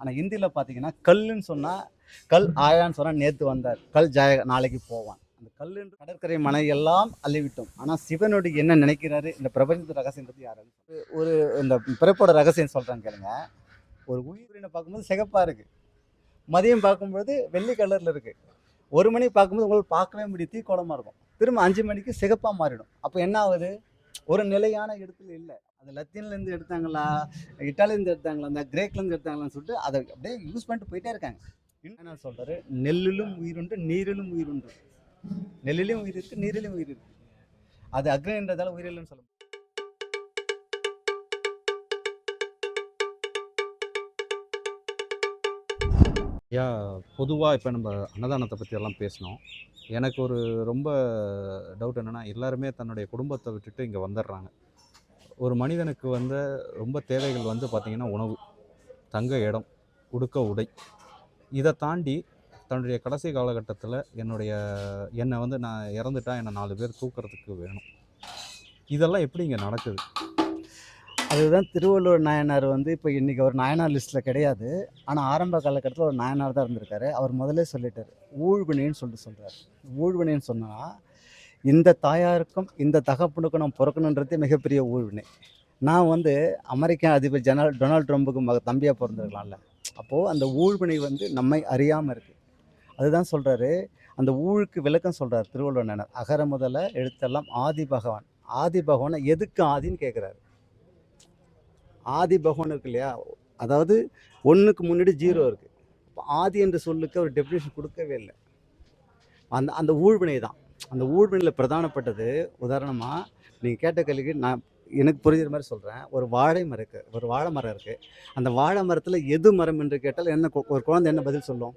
ஆனால் ஹிந்தியில் பார்த்தீங்கன்னா கல்லுன்னு சொன்னால் கல் ஆயான்னு சொன்னால் நேற்று வந்தார். கல் ஜாய நாளைக்கு போவான். அந்த கல்லுன்ற கடற்கரை மனை எல்லாம் அள்ளிவிட்டோம். ஆனால் சிவனுடைய என்ன நினைக்கிறாரு? இந்த பிரபஞ்சத்து ரகசியன்றது யாரு ஒரு இந்த பிறப்போட ரகசியம் சொல்கிறாங்க கேளுங்க. ஒரு உயிரினை பார்க்கும்போது சிகப்பாக இருக்குது மதியம் பார்க்கும்போது வெள்ளி கலரில் இருக்குது ஒரு மணி பார்க்கும்போது உங்களுக்கு பார்க்கவே முடியும். தீக்கோளமாக இருக்கும். திரும்ப அஞ்சு மணிக்கு சிகப்பாக மாறிடும். அப்போ என்ன ஆகுது? ஒரு நிலையான இடத்துல இல்லை. அது லத்தீன்லேருந்து எடுத்தாங்களா இட்டாலியிலேருந்து எடுத்தாங்களா அந்த கிரேக்லேருந்து எடுத்தாங்களான்னு சொல்லிட்டு அதை அப்படியே யூஸ் பண்ணிட்டு போயிட்டே இருக்காங்க. என்ன சொல்கிறாரு நெல்லிலும் உயிருண்டு நீரிலும் உயிருண்டு நெல்லிலும் உயிர் இருக்குது நீரிலும் உயிர் இருக்குது அது அக்னின்றதால உயிர் சொல்ல யா ஐயா பொதுவாக இப்போ நம்ம அன்னதானத்தை பற்றி எல்லாம் பேசினோம். எனக்கு ஒரு ரொம்ப டவுட் என்னென்னா எல்லாருமே தன்னுடைய குடும்பத்தை விட்டுட்டு இங்கே வந்துடுறாங்க ஒரு மனிதனுக்கு வந்து ரொம்ப தேவைகள் வந்து பார்த்திங்கன்னா உணவு தங்க இடம் உடுக்க உடை. இதை தாண்டி தன்னுடைய கடைசி காலகட்டத்தில் என்னுடைய என்னை வந்து நான் இறந்துட்டா என்னை நாலு பேர் தூக்கிறதுக்கு வேணும். இதெல்லாம் எப்படி இங்கே நடக்குது? அதுதான் திருவள்ளுவர் நாயனார் வந்து இப்போ இன்றைக்கி அவர் நாயனார் லிஸ்ட்டில் கிடையாது. ஆனால் ஆரம்ப காலகட்டத்தில் ஒரு நாயனார் தான் இருந்திருக்காரு. அவர் முதலே சொல்லிட்டார். ஊழ்வினைன்னு சொல்லிட்டு சொல்கிறார் ஊழ்வினைன்னு சொன்னால் இந்த தாயாருக்கும் இந்த தகப்பனுக்கும் நம்ம பிறக்கணுன்றதே மிகப்பெரிய ஊழ்வினை. நான் வந்து அமெரிக்க அதிபர் ஜெனரல் டொனால்ட் ட்ரம்புக்கு மக தம்பியாக பிறந்திருக்கலாம்ல. அப்போது அந்த ஊழ்வினை வந்து நம்மை அறியாமல் இருக்குது அதுதான் சொல்கிறாரு அந்த ஊழுக்கு விளக்கம் சொல்கிறார் திருவள்ளுவர் நாயனார். அகர முதல்ல எழுத்தெல்லாம் ஆதி பகவான். ஆதி பகவானை எதுக்கு ஆதின்னு கேட்குறாரு ஆதி பகவான் இருக்கு இல்லையா? அதாவது ஒன்றுக்கு முன்னாடி ஜீரோ இருக்குது இப்போ ஆதி என்ற சொல்லுக்கு அவர் டெஃபினேஷன் கொடுக்கவே இல்லை. அந்த அந்த ஊழ்வினை தான். அந்த ஊழ்வினையில் பிரதானப்பட்டது உதாரணமாக நீங்கள் கேட்ட கேள்விக்கு நான் எனக்கு புரியுற மாதிரி சொல்கிறேன் ஒரு வாழை மரம் இருக்குது ஒரு வாழை மரம் இருக்குது அந்த வாழை மரத்தில் எது மரம் என்று கேட்டால் என்ன ஒரு குழந்தை என்ன பதில் சொல்லும்?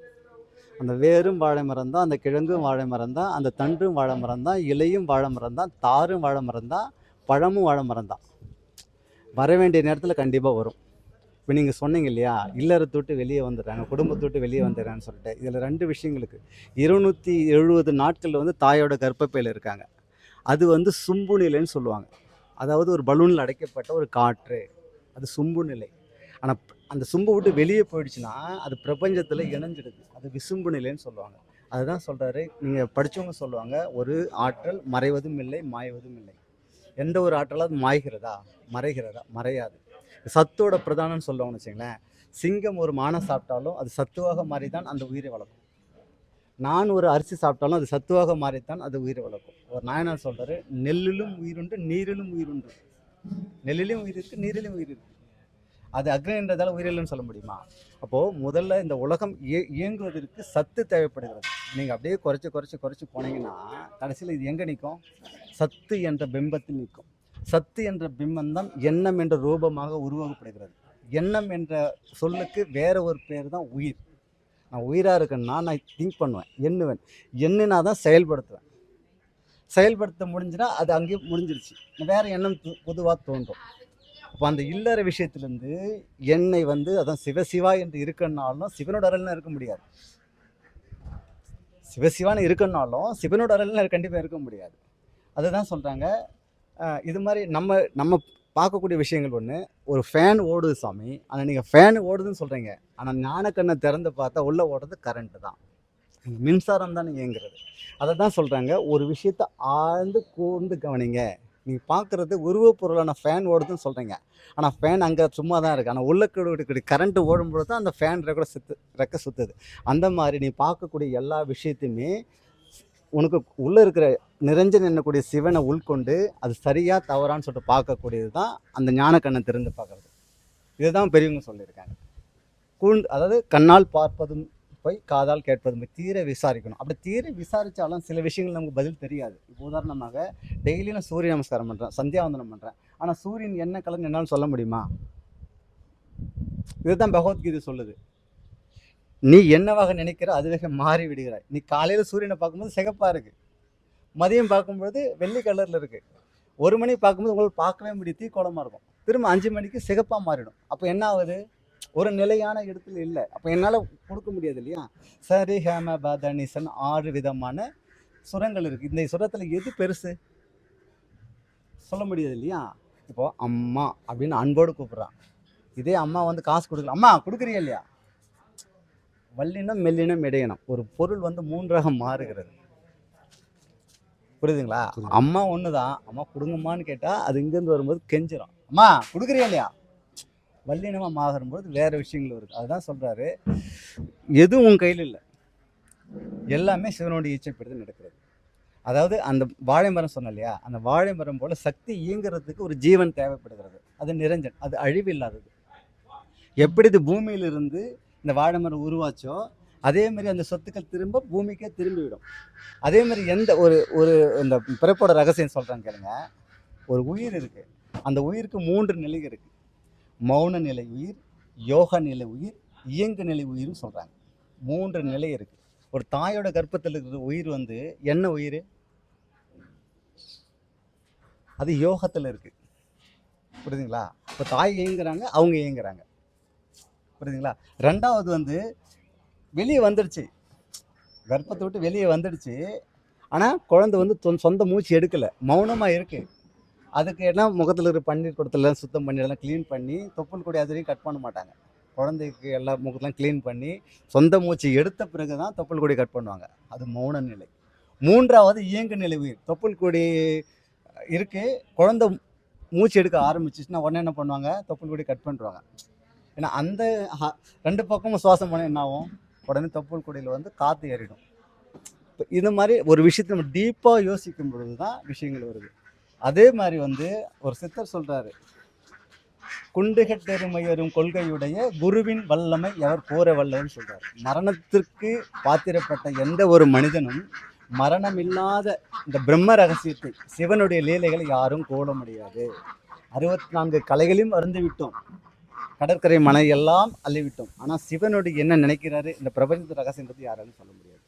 அந்த வேரும் வாழை மரம் தான் அந்த கிழங்கும் வாழை மரம் தான் அந்த தண்டும் வாழை மரம் தான் இலையும் வாழை மரம் தான் தாரும் வாழை மரம் தான் பழமும் வாழை மரம் தான். வர வேண்டிய நேரத்தில் கண்டிப்பாக வரும். இப்போ நீங்கள் சொன்னீங்க இல்லையா இல்லறத்தை விட்டு வெளியே வந்துடுறாங்க குடும்பத்தை விட்டு வெளியே வந்துடுறாங்கன்னு சொல்லிட்டு. இதில் ரெண்டு விஷயங்களுக்கு இருநூற்றி எழுபது நாட்களில் வந்து தாயோட கர்ப்பப்பையில் இருக்காங்க. அது வந்து சும்பு நிலைன்னு சொல்லுவாங்க. அதாவது ஒரு பலூனில் அடைக்கப்பட்ட ஒரு காற்று. அது சும்பு நிலை. ஆனால் அந்த சும்பு விட்டு வெளியே போயிடுச்சுன்னா அது பிரபஞ்சத்தில் இணைஞ்சிடுது. அது விசும்பு நிலைன்னு சொல்லுவாங்க. அதுதான் சொல்கிறாரு நீங்கள் படித்தவங்க சொல்லுவாங்க ஒரு ஆற்றல் மறைவதும் இல்லை மாய்வதும் இல்லை. எந்த ஒரு ஆற்றலாவது மாய்கிறதா? மறைகிறதா? மறையாது. சத்தோட பிரதானம்னு சொல்லுவோம்னு வச்சுங்களேன் சிங்கம் ஒரு மானை சாப்பிட்டாலும் அது சத்துவாக மாறி தான் அந்த உயிரை வளர்க்கும். நான் ஒரு அரிசி சாப்பிட்டாலும் அது சத்துவாக மாறித்தான் அது உயிரை வளர்க்கும். ஒரு நாயனார் சொல்கிறார் நெல்லிலும் உயிருண்டு நீரிலும் உயிருண்டு. நெல்லிலும் உயிர் இருக்கு நீரிலும் உயிர் இருக்குது அது அக்னின்றதால உயிரில்லைன்னு சொல்ல முடியுமா? அப்போது முதல்ல இந்த உலகம் இயங்குவதற்கு சத்து தேவைப்படுகிறது. நீங்கள் அப்படியே குறைச்சி குறைச்சி குறைச்சி போனீங்கன்னா கடைசியில் இது எங்கே நிற்கும் சத்து என்ற பிம்பத்தில் நிற்கும் சத்து என்ற பிம்பம் தான் எண்ணம் என்ற ரூபமாக உருவாக்கப்படுகிறது எண்ணம் என்ற சொல்லுக்கு வேற ஒரு பேர் தான் உயிர். நான் உயிராக இருக்கேன்னா நான் திங்க் பண்ணுவேன் எண்ணுவேன். எண்ணினா தான் செயல்படுத்துவேன். செயல்படுத்த முடிஞ்சுன்னா அது அங்கேயே முடிஞ்சிருச்சு. வேறு எண்ணம் பொதுவாக தோன்றும். அப்போ அந்த இல்லற விஷயத்துலேருந்து என்னை வந்து அதான் சிவசிவா என்று இருக்கனாலும் சிவனோட அருள்னா இருக்க முடியாது. சிவசிவான்னு இருக்கனாலும் சிவனோட அருள்னா கண்டிப்பாக இருக்க முடியாது. அதுதான் சொல்கிறாங்க இது மாதிரி நம்ம நம்ம பார்க்கக்கூடிய விஷயங்கள் ஒன்று ஒரு ஃபேன் ஓடுது சாமி ஆனால் நீங்கள் ஃபேன் ஓடுதுன்னு சொல்கிறீங்க ஆனால் ஞானக்கண்ணை திறந்து பார்த்தா உள்ளே ஓடுறது கரண்ட்டு தான். மின்சாரம் தான் இயங்குறது. அதை தான் சொல்கிறாங்க ஒரு விஷயத்தை ஆழ்ந்து கூர்ந்து கவனிங்க. நீங்கள் பார்க்குறது உருவப் பொருளான ஃபேன் ஓடுதுன்னு சொல்கிறீங்க ஆனால் ஃபேன் அங்கே சும்மா தான் இருக்குது ஆனால் உள்ள கூடிய கரண்ட்டு ஓடும்பொழுது தான் அந்த ஃபேன் ரெக்கூட சுத்து ரெக்க சுற்றுது அந்த மாதிரி நீ பார்க்கக்கூடிய எல்லா விஷயத்தையுமே உனக்கு உள்ளே இருக்கிற நிறைஞ்சு என்னக்கூடிய சிவனை உள்கொண்டு அது சரியாக தவறான்னு சொல்லிட்டு பார்க்கக்கூடியது தான் அந்த ஞான கண்ணை திறந்து பார்க்கறது இதுதான் பெரியவங்க சொல்லியிருக்காங்க. கூண்டு அதாவது கண்ணால் பார்ப்பதும் போய் காதால் கேட்பதும் தீர விசாரிக்கணும். அப்படி தீர விசாரித்தாலும் சில விஷயங்கள் நமக்கு பதில் தெரியாது. இப்போ உதாரணமாக டெய்லி நான் சூரிய நமஸ்காரம் பண்ணுறேன் சந்தியாவந்தனம் பண்ணுறேன் ஆனால் சூரியன் என்ன கலர்னு என்னால் சொல்ல முடியுமா? இதுதான் பகவத்கீதை சொல்லுது. நீ என்னவாக நினைக்கிற அதுவாக மாறி விடுகிறாய். நீ காலையில் சூரியனை பார்க்கும்போது சிகப்பாக இருக்குது மதியம் பார்க்கும்போது வெள்ளி கலரில் இருக்குது ஒரு மணி பார்க்கும்போது உங்களுக்கு பார்க்கவே முடியும். தீ கோலமாக இருக்கும். திரும்ப அஞ்சு மணிக்கு சிகப்பாக மாறிடும். அப்போ என்ன ஆகுது? ஒரு நிலையான இடத்துல இல்லை. அப்போ என்னால் கொடுக்க முடியாது இல்லையா? சரி ஹேம பதனிசன் ஆறு விதமான சுரங்கள் இருக்குது இந்த சுரத்தில் எது பெருசு? சொல்ல முடியாது இல்லையா? இப்போ அம்மா அப்படின்னு அன்போடு கூப்பிட்றான். இதே அம்மா வந்து காசு கொடுக்கல. அம்மா கொடுக்குறியா இல்லையா? வல்லினம் மெல்லினம் இடையினம். ஒரு பொருள் வந்து மூன்றாக மாறுகிறது. புரியுதுங்களா? புரியுது. அம்மா ஒன்று தான் அம்மா கொடுங்கம்மான்னு கேட்டால் அது இங்கேருந்து வரும்போது கெஞ்சிரும். அம்மா கொடுக்குறியா இல்லையா? வல்லினமாக மாறும்போது வேறு விஷயங்கள் வருது. அதுதான் சொல்கிறாரு எதுவும் உன் கையில் இல்லை. எல்லாமே சிவனுடைய இச்சைப்படுத்தி நடக்கிறது. அதாவது அந்த வாழை மரம் சொன்ன இல்லையா? அந்த வாழை மரம் போல் சக்தி இயங்குறதுக்கு ஒரு ஜீவன் தேவைப்படுகிறது. அது நிரஞ்சன் அது அழிவு இல்லாதது. எப்படி இது பூமியிலிருந்து இந்த வாழை மரம் உருவாச்சோ அதே மாதிரி அந்த சொத்துக்கள் திரும்ப பூமிக்கே திரும்பிவிடும். அதே மாதிரி எந்த ஒரு ஒரு இந்த பிறப்போட ரகசியம் சொல்கிறாங்க கேளுங்க. ஒரு உயிர் இருக்குது அந்த உயிருக்கு மூன்று நிலை இருக்குது மௌன நிலை உயிர் யோக நிலை உயிர் இயங்கு நிலை உயிர்னு சொல்கிறாங்க மூன்று நிலை இருக்குது ஒரு தாயோட கர்ப்பத்தில் இருக்கிற உயிர் வந்து என்ன உயிர்? அது யோகத்தில் இருக்குது புரியுதுங்களா? இப்போ தாய் இயங்குறாங்க அவங்க இயங்குறாங்க. புரியுதுங்களா? ரெண்டாவது வந்து வெளியே வந்துடுச்சு கர்ப்பத்தை விட்டு வெளியே வந்துடுச்சு ஆனால் குழந்தை வந்து சொந்த மூச்சு எடுக்கலை. மௌனமாக இருக்குது அதுக்கு என்ன முகத்தில் இருக்கிற பன்னீர் குடத்துல சுத்தம் பண்ணி எல்லாம் க்ளீன் பண்ணி தொப்புள் கொடி அதுவரையும் கட் பண்ண மாட்டாங்க. குழந்தைக்கு எல்லா முகத்தெலாம் க்ளீன் பண்ணி சொந்த மூச்சு எடுத்த பிறகு தான் தொப்புள் கொடி கட் பண்ணுவாங்க. அது மௌன நிலை. மூன்றாவது இயங்கு நிலை உயிர். தொப்புள் கொடி இருக்குது குழந்த மூச்சு எடுக்க ஆரம்பிச்சிச்சுன்னா உடனே என்ன பண்ணுவாங்க? தொப்புள் கொடி கட் பண்ணுறாங்க ஏன்னா அந்த ரெண்டு பக்கமும் சுவாசம் பண்ண என்ன ஆகும்? உடனே தொப்புள் கொடியில் வந்து காற்று ஏறிடும். இப்போ இந்த மாதிரி ஒரு விஷயத்தை நம்ம டீப்பாக யோசிக்கும் பொழுது தான் விஷயங்கள் வருது. அதே மாதிரி வந்து ஒரு சித்தர் சொல்றாரு குண்டுகட்டெருமையரும் கொள்கையுடைய குருவின் வல்லமை எவர் கூற வல்லன்னு சொல்கிறார் மரணத்திற்கு பாத்திரப்பட்ட எந்த ஒரு மனிதனும் மரணமில்லாத இந்த பிரம்ம ரகசியத்தை சிவனுடைய லீலைகளை யாரும் கூட முடியாது. அறுபத்தி நான்கு கலைகளையும் அருந்து விட்டோம். கடற்கரை மலை எல்லாம் அள்ளிவிட்டோம். ஆனால் சிவனுடைய என்ன நினைக்கிறாரு? இந்த பிரபஞ்சத்து ரகசியன்றது யாராலும் சொல்ல முடியாது.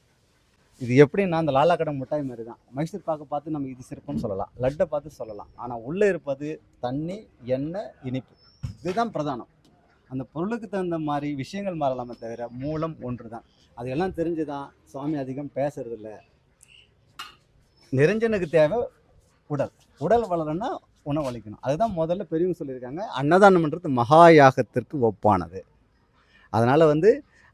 இது எப்படின்னா அந்த லாலா கடை மிட்டாய் மாதிரி தான் மைசூர் பாக்கை பார்த்து நம்ம இது சிறப்புன்னு சொல்லலாம். லட்டை பார்த்து சொல்லலாம். ஆனால் உள்ளே இருப்பது தண்ணி எண்ணெய் இனிப்பு. இதுதான் பிரதானம். அந்த பொருளுக்கு தகுந்த மாதிரி விஷயங்கள் மாறலாமே தவிர மூலம் ஒன்று தான் அதையெல்லாம் தெரிஞ்சு தான் சுவாமி அதிகம் பேசுறதில்ல. நிறைஞ்சனுக்கு தேவை உடல். உடல் வளரணும்னா உணவளிக்கணும் அதுதான் முதல்ல பெரியவங்க சொல்லியிருக்காங்க. அன்னதானம்ன்றது மகா யாகத்திற்கு ஒப்பானது. அதனால் வந்து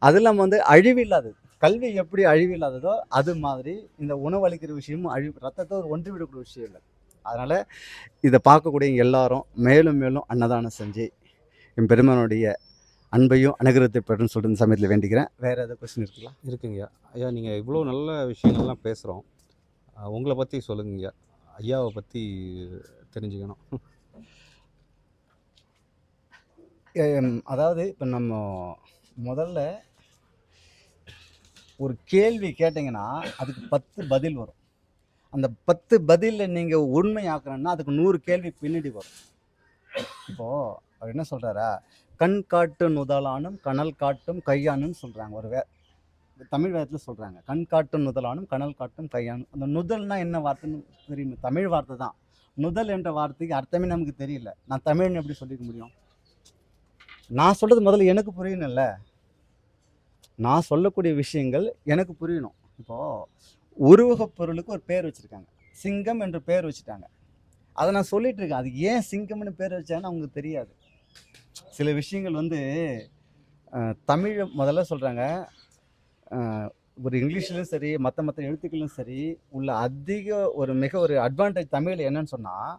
அது இல்லாமல் வந்து அழிவில்லாதது கல்வி எப்படி அழிவில்லாததோ அது மாதிரி இந்த உணவளிக்கிற விஷயமும் அழிவு ரத்தத்தை ஒரு ஒன்றி விடக்கூடிய விஷயம் இல்லை. அதனால் இதை பார்க்கக்கூடிய எல்லாரும் மேலும் மேலும் அன்னதானம் செஞ்சு என் பெருமனுடைய அன்பையும் அனுகிரகத்தை பெறணும்னு சொல்லிட்டு இந்த சமயத்தில் வேண்டிக்கிறேன். வேறு ஏதாவது கொஸ்டின் இருக்குங்களா? இருக்குங்கய்யா ஐயா நீங்கள் இவ்வளோ நல்ல விஷயங்கள்லாம் பேசுகிறோம் உங்களை பற்றி சொல்லுங்கய்யா. ஐயாவை பற்றி தெரிஞ்சுக்கணும். எம், அதாவது இப்போ நம்ம முதல்ல ஒரு கேள்வி கேட்டிங்கன்னா அதுக்கு பத்து பதில் வரும். அந்த பத்து பதிலில் நீங்கள் உண்மையாக்கணும்னா அதுக்கு நூறு கேள்வி பின்னாடி வரும். இப்போது அவர் என்ன சொல்கிறாரா கண் காட்டு நுதலானும் கனல் காட்டும் கையானும் சொல்கிறாங்க ஒரு வே தமிழ் வேதத்தில் சொல்கிறாங்க கண் காட்டும் நுதலானும் கனல் காட்டும் கையானும். அந்த நுதல்னா என்ன வார்த்தைன்னு தெரியும்? தமிழ் வார்த்தை தான். நுதல் என்ற வார்த்தைக்கு அர்த்தமே நமக்கு தெரியல. நான் தமிழ்னு எப்படி சொல்லிக்க முடியும்? நான் சொல்கிறது முதல்ல எனக்கு புரியணும்ல. நான் சொல்லக்கூடிய விஷயங்கள் எனக்கு புரியணும். இப்போது உருவகப் பொருளுக்கு ஒரு பேர் வச்சுருக்காங்க. சிங்கம் என்று பேர் வச்சுட்டாங்க. அதை நான் சொல்லிகிட்டு இருக்கேன். அது ஏன் சிங்கம்னு பேர் வச்சாங்கன்னு அவங்களுக்கு தெரியாது. சில விஷயங்கள் வந்து தமிழை முதல்ல சொல்கிறாங்க ஒரு இங்கிலீஷ்லையும் சரி மற்ற மற்ற எழுத்துக்களும் சரி உள்ள அதிக ஒரு மிக ஒரு அட்வான்டேஜ் தமிழில் என்னன்னு சொன்னால்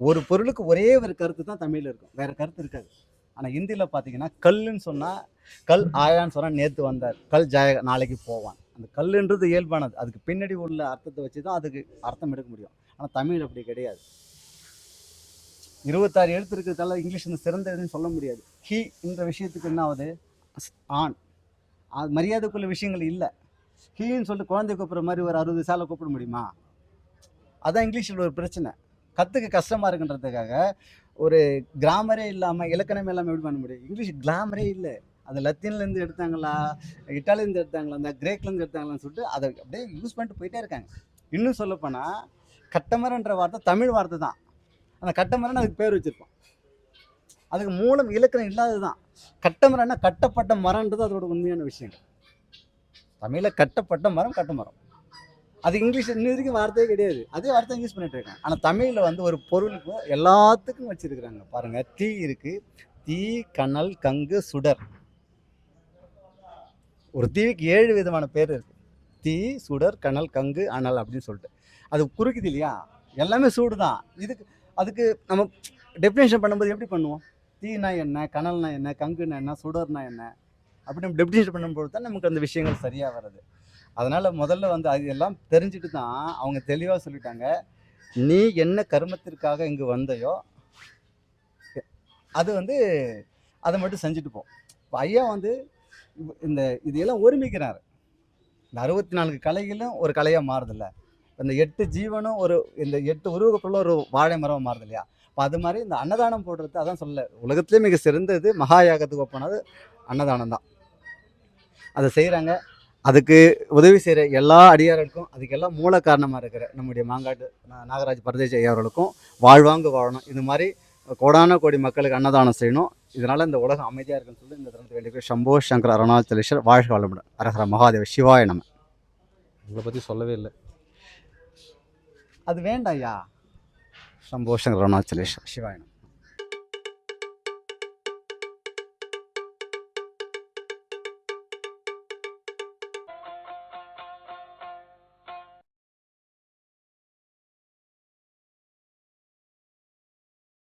ஒரு பொருளுக்கு ஒரே ஒரு கருத்து தான் தமிழில் இருக்கும். வேறு கருத்து இருக்காது. ஆனால் ஹிந்தியில் பார்த்தீங்கன்னா கல்லுன்னு சொன்னால் கல் ஆயான்னு சொன்னால் நேற்று வந்தார். கல் ஜாய நாளைக்கு போவான். அந்த கல்லுன்றது இயல்பானது. அதுக்கு பின்னாடி உள்ள அர்த்தத்தை வச்சு தான் அதுக்கு அர்த்தம் எடுக்க முடியும். ஆனால் தமிழ் அப்படி கிடையாது. இருபத்தாறு எழுத்து இருக்கிறதால இங்கிலீஷ் வந்து சிறந்ததுன்னு சொல்ல முடியாது. ஹி என்ற விஷயத்துக்கு என்ன ஆகுது ஆண். அது மரியாதைக்குள்ள விஷயங்கள் இல்லை. ஹீன்னு சொல்லிட்டு குழந்தை கூப்பிட்ற மாதிரி ஒரு அறுபது சாலை கூப்பிட முடியுமா? அதான் இங்கிலீஷில் ஒரு பிரச்சனை. கற்றுக்க கஷ்டமாக இருக்குன்றதுக்காக ஒரு கிராமரே இல்லாமல் இலக்கணமே இல்லாமல் எப்படி பண்ண முடியும்? இங்கிலீஷ் கிராமரே இல்லை. அது லத்தீன்லேருந்து எடுத்தாங்களா இட்டாலியிலேருந்து எடுத்தாங்களா அந்த கிரேக்லேருந்து எடுத்தாங்களான்னு சொல்லிட்டு அதை அப்படியே யூஸ் பண்ணிட்டு போயிட்டே இருக்காங்க. இன்னும் சொல்லப்போனால் கட்டமரன்ற வார்த்தை தமிழ் வார்த்தை தான். அந்த கட்டமரன் அதுக்கு பேர் வச்சுருப்போம். அதுக்கு மூலம் இலக்கணம் இல்லாதது தான் கட்டமரம்னா கட்டப்பட்ட மரம்ன்றது அதோட உண்மையான விஷயம் தமிழில் கட்டப்பட்ட மரம் கட்டமரம். அது இங்கிலீஷ் இன்ன வரைக்கும் வார்த்தையே கிடையாது. அதே வார்த்தை யூஸ் பண்ணிட்டு இருக்காங்க ஆனால் தமிழில் வந்து ஒரு பொருளுக்கும் எல்லாத்துக்கும் வச்சிருக்கிறாங்க. பாருங்க தீ இருக்கு. தீ கனல் கங்கு சுடர். ஒரு தீவுக்கு ஏழு விதமான பேர் இருக்குது தீ சுடர் கனல் கங்கு அனல் அப்படின்னு சொல்லிட்டு. அது குறுக்குது இல்லையா? எல்லாமே சூடு தான் இதுக்கு அதுக்கு நம்ம டெஃபினேஷன் பண்ணும்போது எப்படி பண்ணுவோம்? தீனா என்ன? கனல்னா என்ன? கங்குனா என்ன? சுடர்னா என்ன? அப்படி நம்ம டெஃபினேஷன் பண்ணும்போது தான் நமக்கு அந்த விஷயங்கள் சரியாக வருது அதனால் முதல்ல வந்து அது எல்லாம் தெரிஞ்சுட்டு தான் அவங்க தெளிவாக சொல்லிட்டாங்க. நீ என்ன கர்மத்திற்காக இங்கே வந்தையோ அது வந்து அதை மட்டும் செஞ்சுட்டு போ. இப்போ ஐயா வந்து இந்த இதையெல்லாம் ஒருமிக்கிறார். இந்த அறுபத்தி நான்கு கலைகளும் ஒரு கலையாக மாறுதில்ல. இந்த எட்டு ஜீவனும் ஒரு இந்த எட்டு உருவக்குள்ள ஒரு வாழை மரம் மாறுது இல்லையா? இப்போ அது மாதிரி இந்த அன்னதானம் போடுறது அதான் சொல்ல உலகத்துலேயே மிக சிறந்தது மகா யாகத்துக்கு அன்னதானம் தான். அதை செய்கிறாங்க அதுக்கு உதவி செய்கிற எல்லா அடியார்களுக்கும் அதுக்கெல்லாம் மூல காரணமாக இருக்கிற நம்முடைய மாங்காட்டு நாகராஜ் பரதேசி ஐயா அவர்களுக்கும் வாழ்வாங்கு வாழணும். இது மாதிரி கோடான கோடி மக்களுக்கு அன்னதானம் செய்யணும். இதனால் இந்த உலகம் அமைதியாக இருக்குன்னு சொல்லி இந்த தருணத்தை வேண்டிய சம்போ சங்கர் அருணாச்சலேஸ்வர் வாழ்க வளமுடன். அரஹர மகாதேவ சிவாய நம. உங்களை பற்றி சொல்லவே இல்லை. அது வேண்டாம் ஐயா. சம்போ சங்கர் அருணாச்சலேஸ்வர் சிவாய